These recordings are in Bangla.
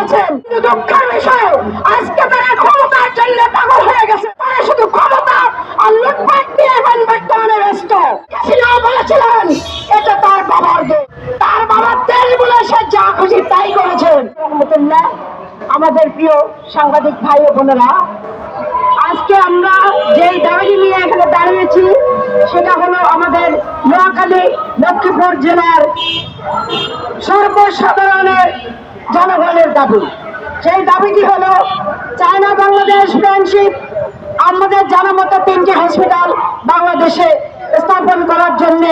আছেন। কিন্তু বিষয়, আজকে তারা ক্ষমতার জন্য পাগল হয়ে গেছে। তারা শুধু ক্ষমতা আর লুটপাট এখন বর্তমানে ব্যস্ত। বলেছিলেন, এটা তার বাবার তার বাবার দেশ বলে সে যা খুশি তাই করেছেন। রহমতুল্লাহ, আমাদের প্রিয় সাংবাদিক ভাই বোনেরা, আজকে আমরা যেই দাবি নিয়ে এখানে দাঁড়িয়েছি সেটা হলো আমাদের নোয়াখালী লক্ষ্মীপুর জেলার সর্বসাধারণের জনগণের দাবি। সেই দাবিটি হলো, চায়না বাংলাদেশ ফ্রেন্ডশিপ আমাদের জানা মতো তিনটি হসপিটাল বাংলাদেশে স্থাপন করার জন্য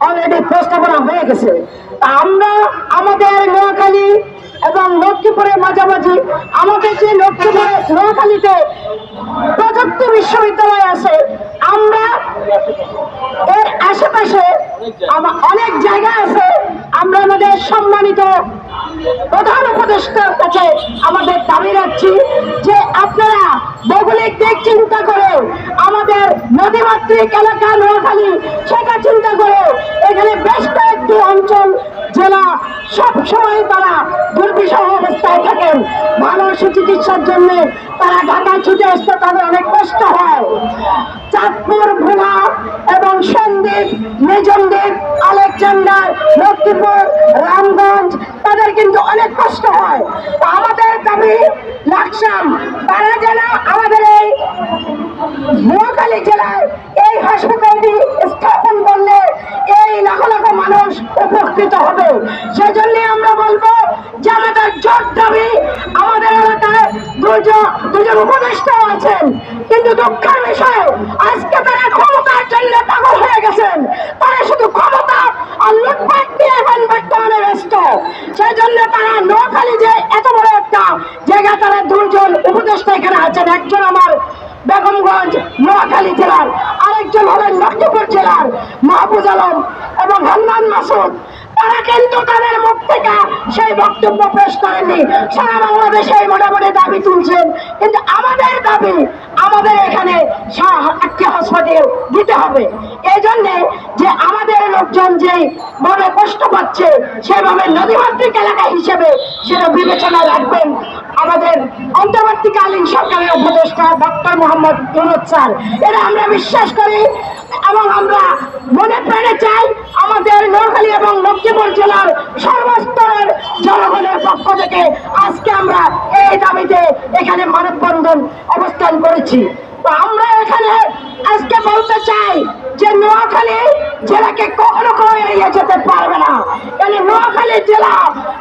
অলরেডি প্রস্তাবনা হয়ে গেছে। আমরা আমাদের নোয়াখালী এবং লক্ষ্মীপুরের মাঝামাঝি আমাদের যে লক্ষ্মীপুরে, নোয়াখালীতে প্রযুক্তি বিশ্ববিদ্যালয় আছে, আমরা এর আশেপাশে আমা- অনেক জায়গা আছে আমরা আমাদের সম্মানিত প্রধান উপদেষ্টার কাছে আমাদের দাবি রাখছি যে আপনারা ভৌগোলিক দিক চিন্তা করে আমাদের নদীমাতৃক এলাকা নোয়াখালী, সেটা চিন্তা করে এখানে বেশ কয়েকটি অঞ্চল, জেলা সবসময় তারা ভালো সুচিকিৎসার জন্য তারা ঢাকা ছুটে আসতে তাদের অনেক কষ্ট হয়। চাঁদপুর ভুলা এবং সন্দ্বীপ মেজমদ্বীপ আলেকজান্ডার, লক্ষ্মীপুর, রামগঞ্জ, তাদের কিন্তু অনেক কষ্ট হয়। আমাদের দাবি, লাকসাম, তারা যেন আমাদের এই নোয়াখালী জেলায় এই হাসপাতালটি স্থাপন করলে এই লাখ লাখ মানুষ উপকৃত হবে। সেজন্য আমরা বলব আমাদের জোর দাবি আমাদের দুজন দুজন আছেন। কিন্তু দুঃখের বিষয়, আজকে তারা ক্ষমতার জন্য পাগল হয়ে গেছেন। তারা শুধু ক্ষমতা আর লুটপাট দিয়ে এখন বর্তমানে ব্যস্ত। সেজন্য তারা নোয়াখালী যে এত বড় একটা জায়গা, তারা দুজন উপদেষ্টা এখানে আছেন। একজন আমার বেগমগঞ্জ, নোয়াখালী জেলার। আরেকজন হলেন লক্ষ্মীপুর জেলার মাহবুজ আলম এবং হান্নান মাসুদ। তারা কিন্তু তাদের মুখ থেকে সেই বক্তব্য পেশ করেননি সারা বাংলাদেশে মোটামুটি দাবি তুলছেন। কিন্তু আমাদের দাবি, আমাদের এখানে একটি হসপিটাল দিতে হবে। এই জন্যে যে আমাদের লোকজন যে ভাবে কষ্ট পাচ্ছে, সেভাবে নদীমাতৃক এলাকা হিসেবে সেটা বিবেচনায় রাখবেন। আমাদের অন্তর্বর্তীকালীন সরকারের উপদেষ্টা ডক্টর মোহাম্মদ ইউনুস স্যার। এটা আমরা বিশ্বাস করি এবং আমরা মনে প্রাণে চাই আমাদের নোয়াখালী এবং লক্ষ্মীপুর জেলার সর্বস্তরের জনগণের পক্ষ থেকে আজকে আমরা এই দাবিতে এখানে মানববন্ধন অবস্থান করেছি। আমরা এখানে আজকে বলতে চাই যে নোয়াখালী জেলাকে কখনো কোনো এড়িয়ে যেতে পারবে না। কেন নোয়াখালী জেলা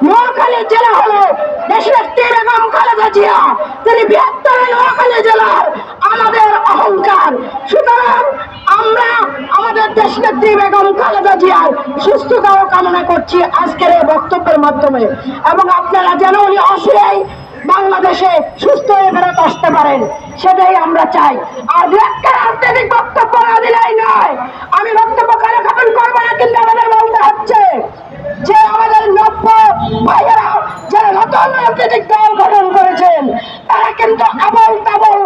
নোয়াখালী জেলা হলো দেশের বেগম খালেদা জিয়া। তিনি বৃহত্তর নোয়াখালী জেলার আমাদের অহংকার দেশনেত্রী বেগম খালেদা জিয়ার সুস্থতাও কামনা করছি আজকের এই বক্তব্যের মাধ্যমে। এবং আপনারা যেন উনি অচিরেই বাংলাদেশে সুস্থ হয়ে ফেরত আসতে পারেন, সেটাই আমরা চাই। আর একটা রাজনৈতিক বক্তব্য না নয়, আমি বক্তব্য কারও খাপন করব না, কিন্তু আমাদের বলতে হচ্ছে যে আমাদের নব্য ভাইয়েরা যারা নতুন রাজনৈতিক দল গঠন করেছেন, তারা কিন্তু আবল তাবল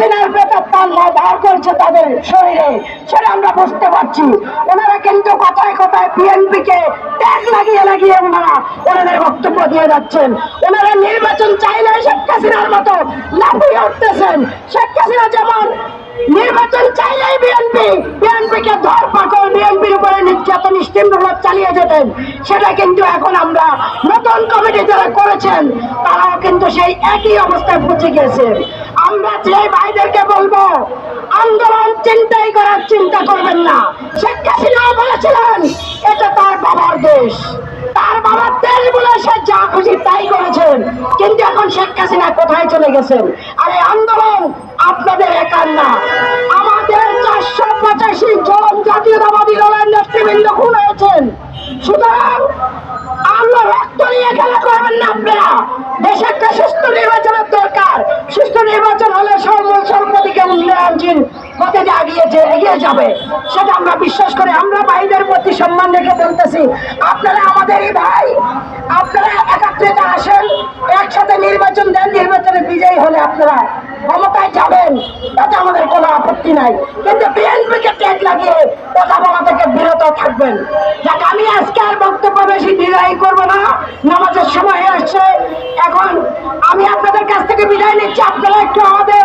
হাসিনার বেতার তাল্লা ধার করছে তাদের শরীরে, সেটা আমরা বুঝতে পারছি। ওনারা কিন্তু কথায় কথায় বিএনপি কে ট্যাগ লাগিয়ে লাগিয়ে ওনারা ওনাদের বক্তব্য দিয়ে যাচ্ছেন। ওনারা নির্বাচন চাইলে শেখ হাসিনার মতো লাফিয়ে উঠতেছেন। শেখ হাসিনা যেমন নির্বাচন চাইলেই বিএনপি বিএনপি কে ধর পাকড় বিএনপির উপরে নির্যাতন স্টিমরোলার চালিয়ে যেতেন। সেটা কিন্তু এখন আমরা নতুন কমিটি যারা করেছেন, তারাও কিন্তু সেই একই অবস্থায় পৌঁছে গেছে আমরা যে ভাইদেরকে বলব, আন্দোলন চিন্তাই করার চিন্তা করবেন না। শেখ হাসিনা বলেছিলেন, এটা তার বাবার দেশ। তার বাবার দেশ বলে সে যা খুশি তাই করেছেন। কিন্তু এখন শেখ হাসিনা কোথায় চলে গেছেন? আর এই আন্দোলন আপনাদের একার না। হলে সর্বদিকে উন্নয়নশীল পথে এগিয়েছে এগিয়ে যাবে, সেটা আমরা বিশ্বাস করি। আমরা ভাইদের প্রতি সম্মান রেখে বলতেছি, আপনারা আমাদেরই ভাই, আপনারা একাত্রিত আসেন একসাথে নির্বাচন দেন নির্বাচনে বিজয়ী হলে আপনারা, ক্ষমতায় যাবেন, তাতে আমাদের কোনো আপত্তি নাই। কিন্তু বিএনপিকে টেক লাগিয়ে বলা থেকে বিরত থাকবেন। যাক, আমি আজকে আর বক্তব্য বেশি বিদায় করব না। নামাজের সময় আসছে। এখন আমি আপনাদের কাছ থেকে বিদায় নিচ্ছি। আপনারা একটু আমাদের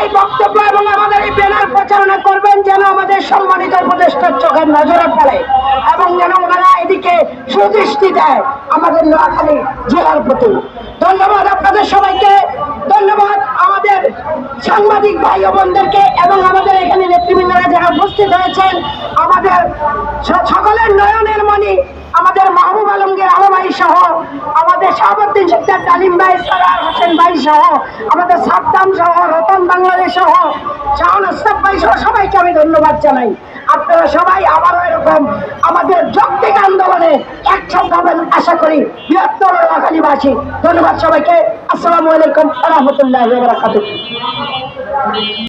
এই বক্তব্য এবং আমাদের এই ব্যানার প্রচারণা করবেন যেন আমাদের সম্মানিত উপদেষ্টার চোখের নজরে পড়ে এবং যেন ওনারা এদিকে সুদৃষ্টি দেয় আমাদের নোয়াখালী জেলার প্রতি। ধন্যবাদ আপনাদের সবাইকে। ভাই বোনদেরকে এবং আমাদের এখানে নেতৃবৃন্দরা যারা উপস্থিত হয়েছেন, আমাদের সকলের নয়নের মণি, আমাদের মাহবুব আলমগীর আলম ভাই সহ, আমাদের শাহাবুদ্দিন সিকদার ডালিম ভাই, সারার হোসেন ভাই সহ, আমাদের সাদ্দাম সহ, রতন বাংলাদেশ সহ শাহন আস্তাব ভাই সহ সবাইকে আমি ধন্যবাদ জানাই। আপনারা সবাই আবারও এরকম পাবেন আশা করি বৃহত্তর নোয়াখালীবাসী ধন্যবাদ সবাইকে। আসসালামু আলাইকুম রহমতুল্লাহ